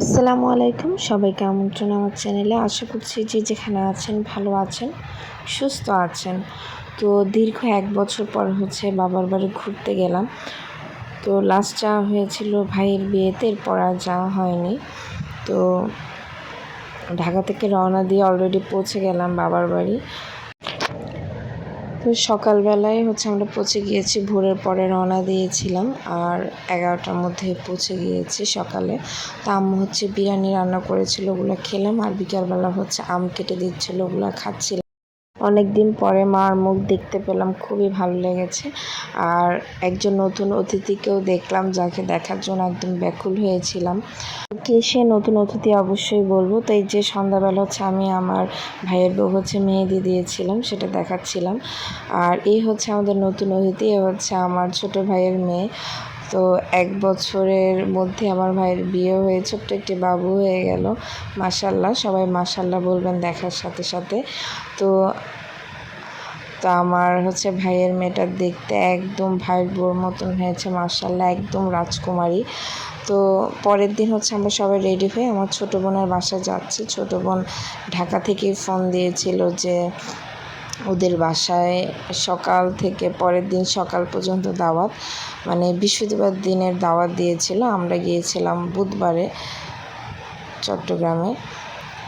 আসসালামু আলাইকুম। সবাইকে আমন্ত্রণ আমার চ্যানেলে? আশা করছি যে যেখানে আছেন ভালো আছেন, সুস্থ আছেন। তো দীর্ঘ এক বছর পর হচ্ছে বাবার বাড়ি ঘুরতে গেলাম। তো লাস্ট যাওয়া হয়েছিল ভাইয়ের বিয়েতে, এরপর আর যাওয়া হয়নি। তো ঢাকা থেকে রওনা দিয়ে অলরেডি পৌঁছে গেলাম বাবার বাড়ি। তো সকালবেলায় হচ্ছে আমরা পৌঁছে গিয়েছি, ভোরের পরে রওনা দিয়েছিলাম আর এগারোটার মধ্যে পৌঁছে গিয়েছি সকালে। তো আম্মু হচ্ছে বিরিয়ানি রান্না করেছিল, ওগুলো খেলাম আর বিকালবেলা হচ্ছে আম কেটে দিচ্ছিল, ওগুলো খাচ্ছিলাম। অনেক দিন পরে মার মুখ দেখতে পেলাম, খুবই ভালো লেগেছে। আর একজন নতুন অতিথিকেও দেখলাম, যাকে দেখার জন্য একদম ব্যাকুল হয়েছিলাম। কে সে নতুন অতিথি অবশ্যই বলব। তাই যে সন্ধ্যাবেলা হচ্ছে আমি আমার ভাইয়ের বউ হচ্ছে মেহেদি দিয়েছিলাম, সেটা দেখাচ্ছিলাম। আর এই হচ্ছে আমাদের নতুন অতিথি, এ হচ্ছে আমার ছোট ভাইয়ের মেয়ে। তো এক বছরের মধ্যে আমার ভাইয়ের বিয়ে হয়ে ছোট্ট একটি বাবু হয়ে গেল। মাসাল্লাহ সবাই মাসাল্লাহ বলবেন দেখার সাথে সাথে। তো তো আমার হচ্ছে ভাইয়ের মেয়েটা দেখতে একদম ভাইয়ের বোর মতন হয়েছে মার্শাল্লাহ একদম রাজকুমারী। তো পরের দিন হচ্ছে আমরা সবাই রেডি হয়ে আমার ছোটো বোনের বাসায় যাচ্ছি। ছোটো বোন ঢাকা থেকে ফোন দিয়েছিল যে ওদের বাসায় সকাল থেকে পরের দিন সকাল পর্যন্ত দাওয়াত। মানে বৃহস্পতিবার দিনের দাওয়াত দিয়েছিল। আমরা গিয়েছিলাম বুধবারে চট্টগ্রামে।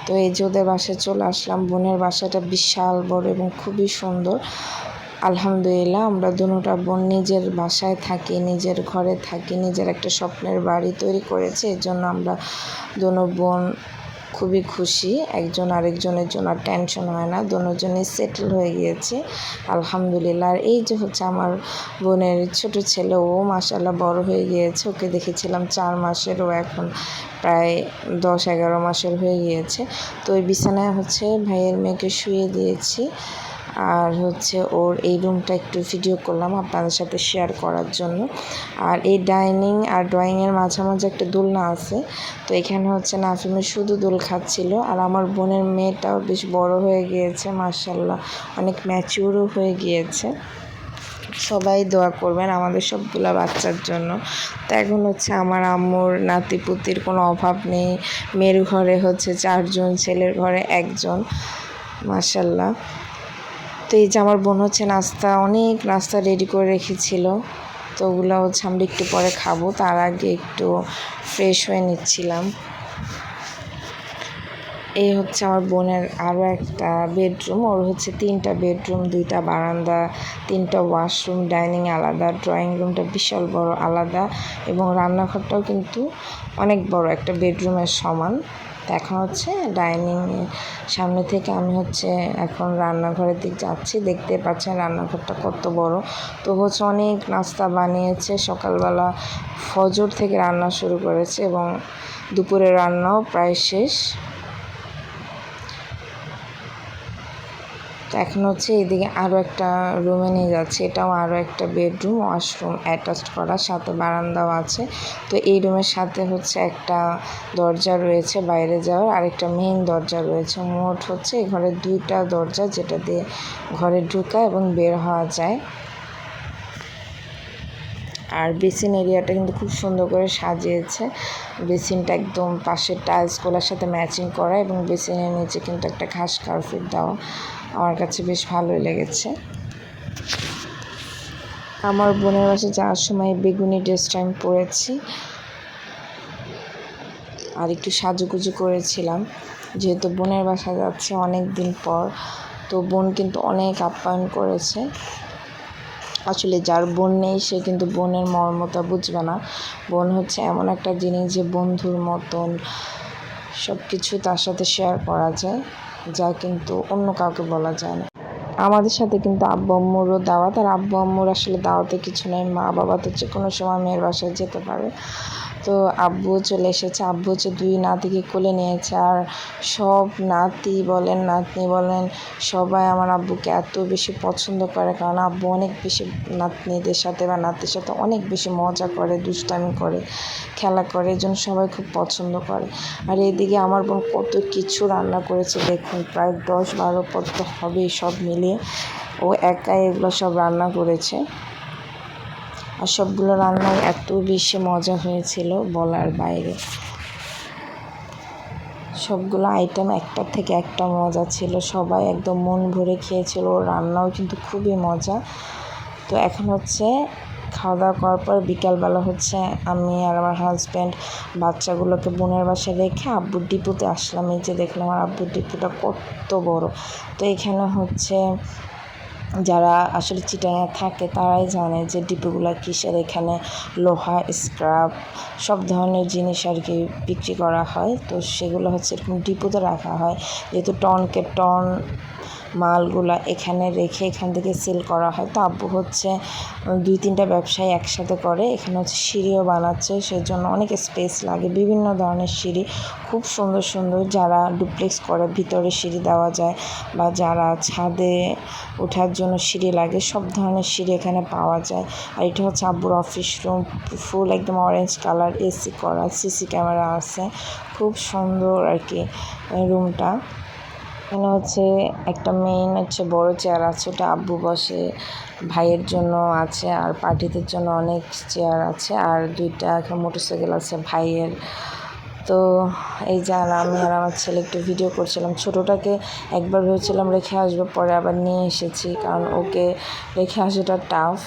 তো এই যে ওদের বাসায় চলে আসলাম। বোনের বাসাটা বিশাল বড় এবং খুবই সুন্দর। আলহামদুলিল্লাহ, আমরা দুটা বোন নিজের বাসায় থাকি, নিজের ঘরে থাকি, নিজের একটা স্বপ্নের বাড়ি তৈরি করেছে। এর জন্য আমরা দুনো বোন খুবই খুশি। একজন আরেকজনের জন্য আর টেনশন হয় না। দুজনই সেটেল হয়ে গিয়েছে। আলহামদুলিল্লাহ। আর এই যে হচ্ছে আমার বোনের ছোট ছেলে, ও মাসাল্লাহ বড় হয়ে গিয়েছে। ওকে দেখেছিলাম চার মাসের। ও এখন প্রায় দশ এগারো মাসের হয়ে গিয়েছে। তো ওই বিছানায় হচ্ছে ভাইয়ের মেয়েকে শুয়ে দিয়েছি। আর হচ্ছে ওর এই রুমটা একটু ভিডিও করলাম আপনাদের সাথে শেয়ার করার জন্য। আর এই ডাইনিং আর ড্রয়িংয়ের মাঝামাঝি একটা দোলনা আছে। তো এখানে হচ্ছে নাফিমের শুধু দোল খাচ্ছিল। আর আমার বোনের মেয়েটাও বেশ বড় হয়ে গিয়েছে মার্শাল্লাহ অনেক ম্যাচিউরও হয়ে গিয়েছে। সবাই দোয়া করবেন আমাদের সবগুলো বাচ্চার জন্য। তো এখন হচ্ছে আমার আম্মুর, নাতিপুতির কোনো অভাব নেই। মেয়ের ঘরে হচ্ছে চারজন, ছেলের ঘরে একজন মাসাল্লাহ তো এই যে আমার বোন হচ্ছে নাস্তা, অনেক নাস্তা রেডি করে রেখেছিল। তো ওগুলো হচ্ছে আমরা একটু পরে খাব। তার আগে একটু ফ্রেশ হয়ে নিচ্ছিলাম। এই হচ্ছে আমার বোনের আরও একটা বেডরুম ওর হচ্ছে তিনটা বেডরুম দুইটা বারান্দা, তিনটা ওয়াশরুম ডাইনিং আলাদা ড্রয়িং রুমটা বিশাল বড় আলাদা এবং রান্নাঘরটাও কিন্তু অনেক বড়, একটা বেডরুমের সমান। এখন হচ্ছে ডাইনিং সামনে থেকে আমি হচ্ছে এখন রান্নাঘরের দিক যাচ্ছি, দেখতে পাচ্ছেন রান্নাঘরটা কত বড়। তো হচ্ছে অনেক নাস্তা বানিয়েছে, সকালবেলা ফজর থেকে রান্না শুরু করেছে এবং দুপুরে রান্নাও প্রায় শেষ। তো এখন হচ্ছে এদিকে আরও একটা রুমে নিয়ে যাচ্ছে। এটাও আরও একটা বেডরুম ওয়াশরুম অ্যাটাচড করা, সাথে বারান্দাও আছে। তো এই রুমের সাথে হচ্ছে একটা দরজা রয়েছে বাইরে যাওয়ার, আরেকটা মেইন দরজা রয়েছে। মোট হচ্ছে এই ঘরে দুইটা দরজা যেটা দিয়ে ঘরে ঢুকা এবং বের হওয়া যায়। আর বেসিন এরিয়াটা কিন্তু খুব সুন্দর করে সাজিয়েছে। বেসিনটা একদম পাশের টাইলসগুলোর সাথে ম্যাচিং করা এবং বেসিনের নিচে কিন্তু একটা ঘাস কার্পেট দেওয়া। আমার কাছে বেশ ভালোই লেগেছে। আমার বোনের বাসে যাওয়ার সময় বেগুনি ড্রেসটা আমি পরেছি। আর একটু সাজুগুজু করেছিলাম। যেহেতু বোনের বাসা যাচ্ছে অনেক দিন পর, তো বোন কিন্তু অনেক আপ্যায়ন করেছে। আসলে যার বোন নেই, সে কিন্তু বোনের মর্মতা বুঝবে না। বোন হচ্ছে এমন একটা জিনিস যে বন্ধুর মতন সব কিছু তার সাথে শেয়ার করা যায়। যা কিন্তু অন্য কাউকে বলা যায় না। আমাদের সাথে কিন্তু আব্বু আম্মুরও দাওয়াত, আর আব্বু আম্মুর আসলে দাওয়াতে কিছু নেই, মা বাবা তো যে কোনো সময় মেয়ের বাসায় যেতে পারে। তো আব্বুও চলে এসেছে, আব্বু হচ্ছে দুই নাতিকে কোলে নিয়েছে, আর সব নাতি বলেন, নাতনি বলেন, সবাই আমার আব্বুকে এত বেশি পছন্দ করে, কারণ আব্বু অনেক বেশি নাতনিদের সাথে বা নাতির সাথে অনেক বেশি মজা করে, দুষ্টামি করে, খেলা করে জন্য সবাই খুব পছন্দ করে। আর এদিকে আমার বোন কত কিছু রান্না করেছে, দেখুন, প্রায় দশ বারো পদ তো হবেই, সব মিলিয়ে ও একাই এগুলো সব রান্না করেছে। আর সবগুলো রান্নাই এত বেশি মজা হয়েছিল বলার বাইরে। সবগুলো আইটেম একটার থেকে একটা মজা ছিল। সবাই একদম মন ভরে খেয়েছিল। রান্নাও কিন্তু খুবই মজা। তো এখন হচ্ছে খাওয়া দাওয়া করার পর বিকালবেলা হচ্ছে আমি আর আমার হাজব্যান্ড বাচ্চাগুলোকে বোনের বাসায় রেখে আব্বুর ডিপুতে আসলাম। এই যে দেখলাম আমার আব্বুর ডিপুটা কত বড়। তো এখানে হচ্ছে যারা আসলে চিটাঙে থাকে তারাই জানে যে ডিপুগুলো কিসের? এখানে লোহা স্ক্রাব সব ধরনের জিনিস আর কি বিক্রি করা হয়। তো সেগুলো হচ্ছে এরকম ডিপুতে রাখা হয়। যেহেতু টনকে টন মালগুলা এখানে রেখে এখান থেকে সেল করা হয়। তো আব্বু হচ্ছে দুই তিনটা ব্যবসায়ী একসাথে করে, এখানে হচ্ছে সিঁড়িও বানাচ্ছে, সেজন্য অনেক স্পেস লাগে। বিভিন্ন ধরনের সিঁড়ি, খুব সুন্দর সুন্দর যারা ডুপ্লেক্স করে, ভিতরে সিঁড়ি দেওয়া যায় বা যারা ছাদে ওঠার জন্য সিঁড়ি লাগে, সব ধরনের সিঁড়ি এখানে পাওয়া যায়। আর এটা হচ্ছে আব্বুর অফিস রুম ফুল একদম অরেঞ্জ কালার এসি করা সিসি ক্যামেরা আছে। খুব সুন্দর আর কি রুমটা এখানে হচ্ছে একটা মেইন হচ্ছে বড় চেয়ার আছে, ওটা আব্বু বসে, ভাইয়ের জন্য আছে আর পার্টিদের জন্য অনেক চেয়ার আছে আর দুইটা একটা মোটরসাইকেল আছে ভাইয়ের। তো এই যে আর আমি আর আমার ছেলে একটু ভিডিও করছিলাম, ছোটোটাকে একবার ভেবেছিলাম রেখে আসব, পরে আবার নিয়ে এসেছি কারণ ওকে রেখে আসাটা টাফ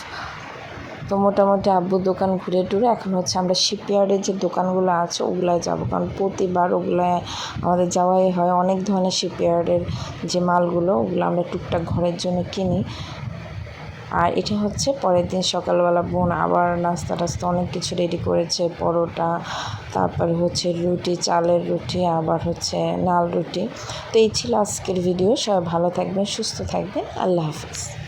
তো মোটামুটি আব্বুর দোকান ঘুরে টুরে এখন হচ্ছে আমরা শিপইয়ার্ডের যে দোকানগুলো আছে ওগুলায় যাব। কারণ প্রতিবার ওগুলায় আমাদের যাওয়াই হয়। অনেক ধরনের শিপইয়ার্ডের যে মালগুলো, ওগুলো আমরা টুকটাক ঘরের জন্য কিনি। আর এটা হচ্ছে পরের দিন সকালবেলা বোন আবার নাস্তা টাস্তা অনেক কিছু রেডি করেছে, পরোটা, তারপরে হচ্ছে রুটি, চালের রুটি, আবার হচ্ছে নাল রুটি। তো এই ছিল আজকের ভিডিও সবাই ভালো থাকবেন, সুস্থ থাকবেন। আল্লাহ হাফিজ।